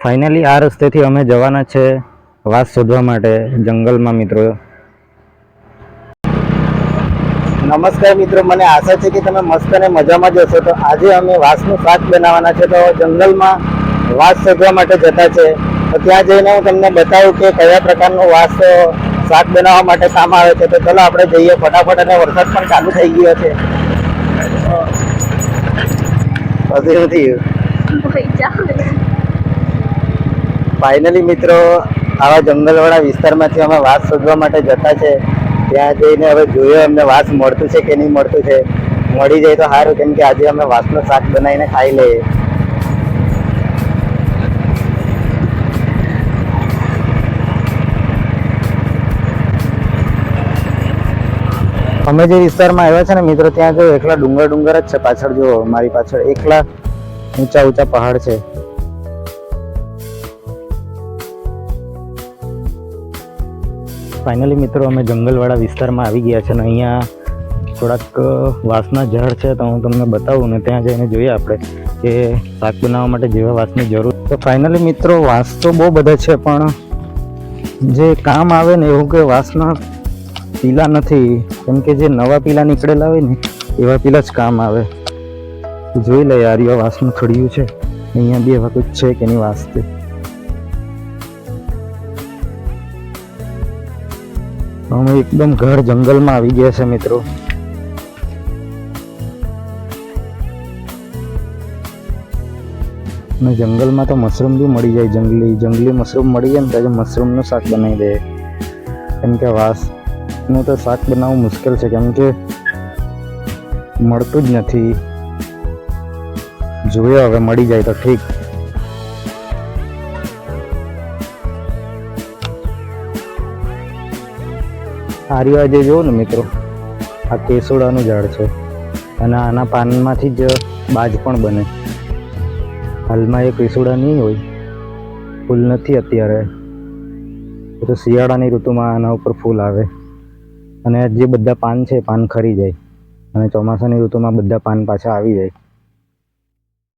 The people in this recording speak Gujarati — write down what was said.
ફાઇનલી આ રસ્તેથી અમે જવાના છે વાસ શોધવા માટે જંગલમાં મિત્રો. નમસ્કાર મિત્રો. મને આશા છે કે તમે મસ્ત અને મજામાં જ હશો. તો આજે અમે વાસનું શાક બનાવવાના છે. તો જંગલમાં વાસ શોધવા માટે જતા છે. તો ત્યાં જઈને હું તમને બતાવું કે કયા પ્રકારનું વાસ શાક બનાવવા માટે કામ આવે છે. તો ચલો આપણે જઈએ. ફટાફટ અને વરસાદ પણ ચાલુ થઈ ગયો છે. હજી નથી ફાઇનલી મિત્રો, આવા જંગલવાળા વિસ્તારમાંથી અમે વાસ શોધવા માટે જતા છે. ત્યાં જઈને હવે જોયો અમને વાસ મળતું છે કે નહીં મળતું છે. મળી જાય તો સારું, કેમ કે આજે અમે વાસનો શાક બનાવીને ખાઈ લઈએ. અમે જે વિસ્તારમાં આવ્યા છે ને મિત્રો, ત્યાં જો એકલા ડુંગર ડુંગર જ છે પાછળ. જો મારી પાછળ એકલા ઊંચા ઊંચા પહાડ છે. ફાઇનલી મિત્રો અમે જંગલવાળા વિસ્તારમાં આવી ગયા છે અને અહીંયા થોડાક વાંસના ઝાડ છે તો હું તમને બતાવું ને ત્યાં જઈને જોઈએ આપણે કે શાક બનાવવા માટે જેવા વાંસની જરૂર. તો ફાઇનલી મિત્રો વાંસ તો બહુ બધા છે, પણ જે કામ આવે ને એવું કે વાંસના પીલા નથી, કેમ કે જે નવા પીલા નીકળેલા હોય ને, એવા પીલા જ કામ આવે. જોઈ લે યાર, એવા વાંસનું થડિયું છે. અહીંયા બે વખત છે કે નહીં વાંસ અમે એકદમ ઘર જંગલમાં આવી ગયા છે મિત્રો. અને જંગલમાં તો મશરૂમ બી મળી જાય જંગલી જંગલી મશરૂમ મળી જાય ને ત્યારે મશરૂમનું શાક બનાવી દે. કેમ કે વાસનું તો શાક બનાવવું મુશ્કેલ છે, કેમ કે મળતું જ નથી. જોયો હવે મળી જાય તો ઠીક. આ રહ્યા જે જુઓ ને મિત્રો, આ કેસોડાનું ઝાડ છે અને આના પાનમાંથી જ બાજ પણ બને. હાલમાં એ કેસોડા નહીં હોય, ફૂલ નથી અત્યારે. તો શિયાળાની ઋતુમાં આના ઉપર ફૂલ આવે. અને જે બધા પાન છે પાન ખરી જાય. અને ચોમાસાની ઋતુમાં બધા પાન પાછા આવી જાય.